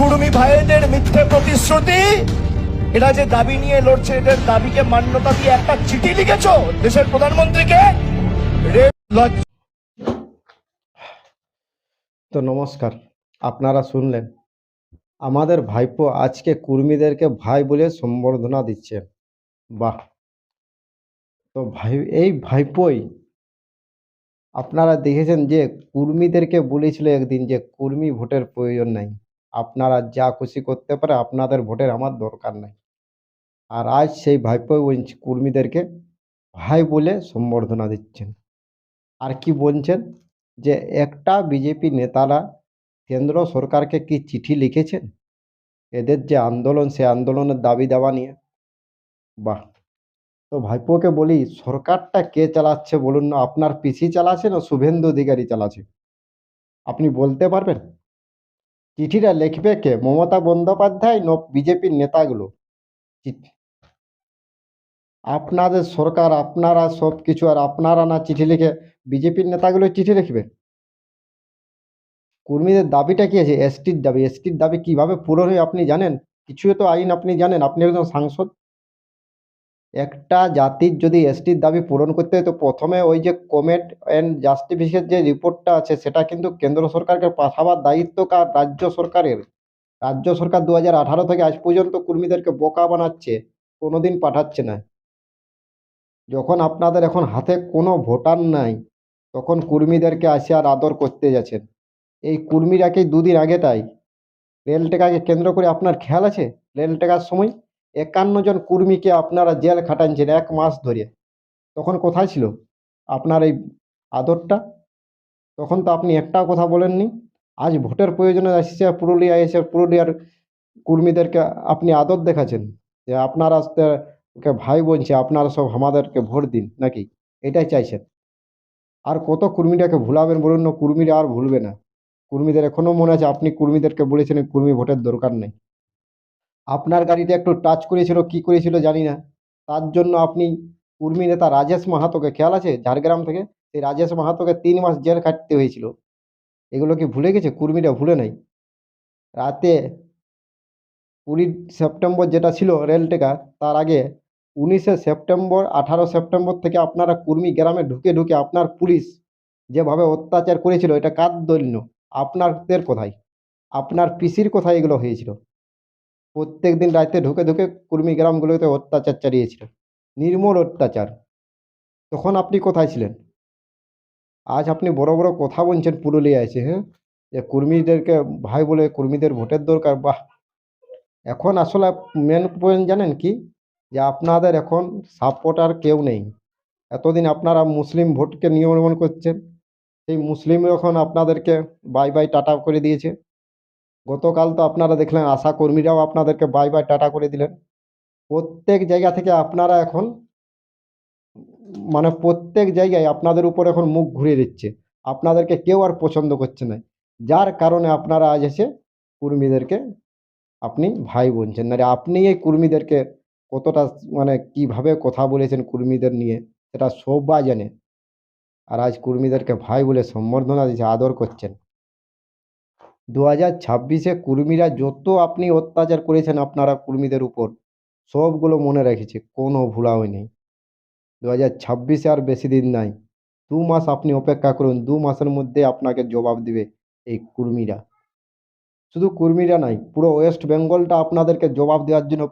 কুর্মী ভাইদের মিথ্যে প্রতিশ্রুতি? এরা যে দাবি নিয়ে লড়ছে, এদের দাবিকে মান্যতা দিয়ে একটা চিঠি লিখেছ দেশের প্রধানমন্ত্রীকে? তো নমস্কার, আপনারা শুনলেন। আমাদের ভাইপো আজকে কুর্মীদেরকে ভাই বলে সম্বর্ধনা দিচ্ছে। বাহ! তো ভাই, এই ভাইপোই, আপনারা দেখেছেন যে কুর্মীদেরকে বলেছিল একদিন যে কুর্মী ভোটের প্রয়োজন নাই। আপনারা যা খুশি করতে পারে আপনাদের ভোটের আমার দরকার নাই। আর আজ সেই ভাইপোই ওই কুর্মীদেরকে ভাই বলে সম্বর্ধনা দিচ্ছেন। আর কি বলছেন? যে একটা বিজেপি নেতারা কেন্দ্র সরকারকে কি চিঠি লিখেছেন? এদের যে আন্দোলন, সে আন্দোলনের দাবি দাওয়া নিয়ে। বাহ! তো ভাইপোকে বলি, সরকারটা কে চালাচ্ছে বলুন না, আপনার পিসি চালাচ্ছে না শুভেন্দু অধিকারী চালাচ্ছে? আপনি বলতে পারবেন? চিঠিটা লিখবে কে? মমতা বন্দ্যোপাধ্যায় ন বিজেপির নেতাগুলো? আপনাদের সরকার, আপনারা সব কিছু আর আপনারা না চিঠি লিখে বিজেপির নেতাগুলো চিঠি লিখবে? কর্মীদের দাবিটা কি আছে? এসটির দাবি। এসটির দাবি কীভাবে পূরণ হয় আপনি জানেন? কিছু তো আইন আপনি জানেন। আপনি একজন সাংসদ। একটা জাতির যদি এসটির দাবি পূরণ করতে হয়, তো প্রথমে ওই যে কমেট অ্যান্ড জাস্টিফিকেশন যে রিপোর্টটা আছে, সেটা কিন্তু কেন্দ্র সরকারকে পাঠাবার দায়িত্ব কার? রাজ্য সরকারের। রাজ্য সরকার দু হাজার আঠারো থেকে আজ পর্যন্ত কর্মীদেরকে বোকা বানাচ্ছে, কোনোদিন পাঠাচ্ছে না। যখন আপনাদের এখন হাতে কোনো ভোটার নাই, তখন কর্মীদেরকে আসে আর আদর করতে যাচ্ছেন। এই কুর্মীরাকে দুদিন আগেটাই রেল টেকাকে কেন্দ্র করে আপনার খেয়াল আছে? রেল টেকার সময়? একান্ন জন কুর্মীকে আপনারা জেল খাটাচ্ছেন এক মাস ধরে। তখন কোথায় ছিল? আপনার এই আদরটা? তখন তো আপনি একটাও কথা বলেননি। আজ ভোটের প্রয়োজনে এসেছে পুরুলিয়া এসে পুরুলিয়ার কুর্মীদেরকে আপনি আদর দেখাচ্ছেন। যে আপনারা ভাই বলছে আপনারা সব আমাদেরকে ভোট দিন নাকি? এটাই চাইছেন। আর কত কুর্মীটাকে ভুলাবেন বলুন না, কুর্মীরা আর ভুলবে না। কুর্মীদের এখনও মনে আছে, আপনি কুর্মীদেরকে বলেছেন কুর্মী ভোটের দরকার নেই। আপনার গাড়িটা একটু টাচ করেছিল, কি করেছিল জানি না। তার জন্য আপনি কুর্মী নেতা রাজেশ মাহাতোকে, খেয়াল আছে? ঝাড়গ্রাম থেকে? সেই রাজেশ মাহাতোকে তিন মাস জেল খাটতে হয়েছিল। এগুলো কি ভুলে গেছে? কুর্মীরা ভুলে নাই। রাতে কুড়ি সেপ্টেম্বর যেটা ছিল রেল টেকা তার আগে উনিশে সেপ্টেম্বর, আঠারো সেপ্টেম্বর থেকে আপনারা কুর্মী গ্রামে ঢুকে ঢুকে আপনার পুলিশ যেভাবে অত্যাচার করেছিল, এটা কার দৈন্য আপনাদের কোথায়? আপনার পিসির কোথায় এগুলো হয়েছিল? প্রত্যেক দিন রাতে ঢুকে ঢুকে কুর্মী গ্রামগুলোতে অত্যাচার চালিয়েছিল। নির্মূল অত্যাচার। তখন আপনি কোথায় ছিলেন? আজ আপনি বড় বড় কথা বলছেন পুরুলিয়া এসে হ্যাঁ? যে কর্মীদেরকে, ভাই বলে কর্মীদের ভোটের দরকার, বাহ! এখন আসলে মেন পয়েন্ট জানেন কি? যে আপনাদের এখন সাপোর্টার কেউ নেই। এতদিন আপনারা মুসলিম ভোটকে নিয়মন করছেন, সেই মুসলিম এখন আপনাদেরকে বাই বাই টাটা করে দিয়েছে। গতকাল তো আপনারা দেখলেন আশা কর্মীরাও আপনাদেরকে বাই বাই টাটা করে দিলেন। প্রত্যেক জায়গা থেকে আপনারা এখন মানে প্রত্যেক জায়গায় আপনাদের উপর এখন মুখ ঘুরিয়ে দিচ্ছে। আপনাদেরকে কেউ আর পছন্দ করছে না। যার কারণে আপনারা আজ এসে কর্মীদেরকে আপনি ভাই বলছেন। না আপনি এই কর্মীদেরকে কতটা মানে কীভাবে কথা বলেছেন কর্মীদের নিয়ে সেটা সবাই জানে। আর আজ কর্মীদেরকে ভাই বলে সম্বর্ধনা দিচ্ছে আদর করছেন। দু হাজার ছাব্বিশে কুর্মীরা যত আপনি অত্যাচার করেছেন আপনারা কুর্মীদের উপর, সবগুলো মনে রেখেছে, কোনো ভুলা হয়নি দু হাজার ছাব্বিশে আর বেশি দিন নাই, দু মাস আপনি অপেক্ষা করুন, দু মাসের মধ্যে আপনাকে জবাব দিবে এই কুর্মীরা। শুধু কুর্মীরা নাই পুরো ওয়েস্ট বেঙ্গলটা আপনাদেরকে জবাব দেওয়ার জন্য